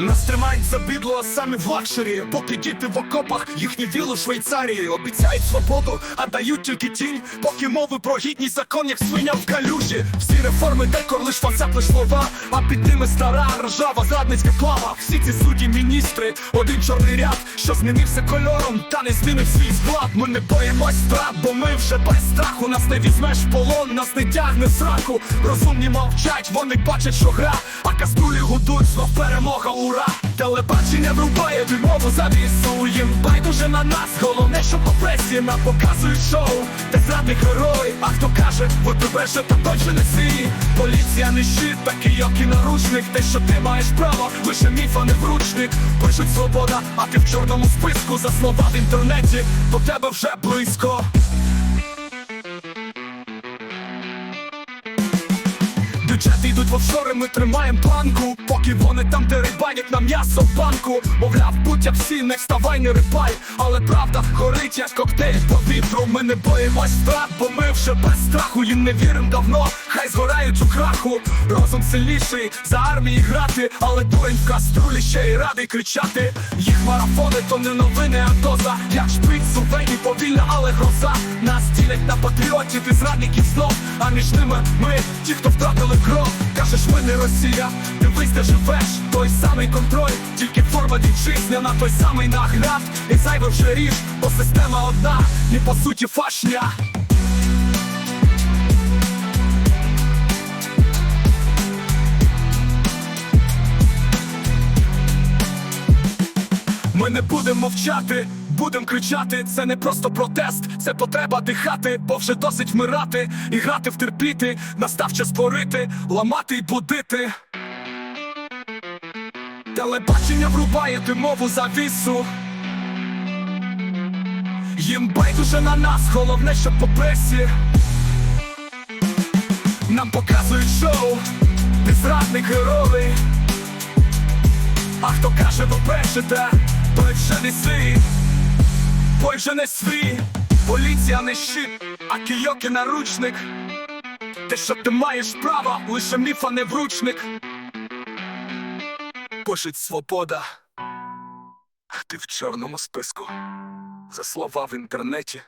Нас тримають за бідло, а самі в лакшері. Поки діти в окопах, їхні вілли в Швейцарії. Обіцяють свободу, а дають тільки тінь. Поки мови про гідність закон, як свиня в калюжі. Всі реформи, декор лиш фасад, лиш слова. А під ними стара, ржава, зрадницька клава. Всі ці судді, міністри, один чорний ряд Що змінився кольором, та не змінив свій склад. Ми не боїмось страт, бо ми вже без страху. Нас не візьмеш в полон, нас не тягне сраку. Розумні мовчать, вони бачать, що гра. А каструлі гудуть, знов перемога, ура! Телебачення врубає відмову завісу Їм байдуже на нас, головне, що по пресі нам показують шоу Де зрадний герой, а хто каже, от тебе ще то точно не свій Поліція не щит, такий як і наручник. Те, що ти маєш право, лише міф, а не вручник. Пишуть свобода, а ти в чорному списку. За слова в інтернеті, до тебе вже близько. Бюджети йдуть в офшори, ми тримаємо планку Поки вони там дерибанять на м'ясо в банку. Мовляв, будь як всі, не вставай, не рипай Але правда горить, як коктейль по вітру. Ми не боїмось втрат, бо ми вже без страху. Їм не вірим давно, хай згорають у краху. Розум сильніший, за армії грати. Але дурень в каструлі ще й радий кричати. Їх марафони то не новини, а доза. Як шприц, сувені, повільна, але гроза. Нас ділять на патріотів і зрадників знов. А між ними ми, ті, хто втратили кров Кажеш, ми не Росія, дивись, де живеш. Той самий контроль, тільки форма вітчизняна Той самий нагляд, і зайве вже ріж Бо система одна, і по суті фашня. Ми не будемо мовчати, будемо кричати. Це не просто протест, це потреба дихати, бо вже досить вмирати і грати втерпіти. Настав час творити, ламати й будити. Телебачення врубає димову завісу. Їм байдуже на нас, головне, що по пресі. Нам показують шоу, де зрадник герой. А хто каже, ви брешете, той вже не свій, той вже не свій, поліція не щит, а кийок і наручник. Те, що ти маєш право, лише міф, а не вручник. Пишуть свобода, ти в чорному списку. За слова в інтернеті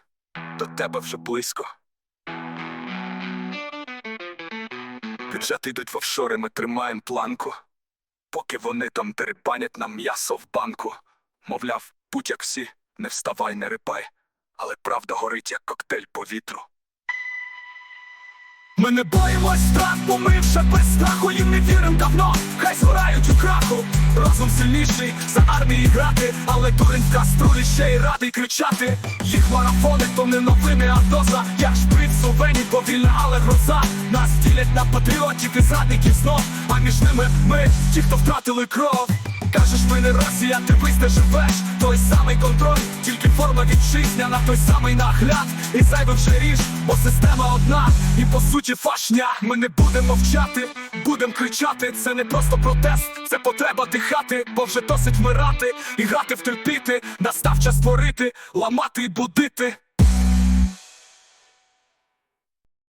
до тебе вже близько. Бюджети йдуть в офшори, ми тримаємо планку. Поки вони там дерибанять нам м'ясо в банку. Мовляв, будь як всі, не вставай, не рипай, але правда горить, як коктейль по вітру. Ми не боїмось страх, бо ми вже без страху їм не вірим давно, хай згорають у краху. Розум сильніший за армії грати, але дурень в каструлі ще й радий кричати. Їх марафони то не новини, а доза, як шприц у вені, повільна, але гроза. Нас ділять на патріотів і зрадників знов, а між ними ми, ті, хто втратили кров. Кажеш, ми не Росія, ти де живеш, той самий контроль, тільки форма вітчизняна, той самий нагляд, і зайве вже ріж, бо система одна, і по суті фашня. Ми не будемо мовчати, будемо кричати. Це не просто протест, це потреба дихати, бо вже досить вмирати і грати втерпіти. Настав час творити, ламати і будити.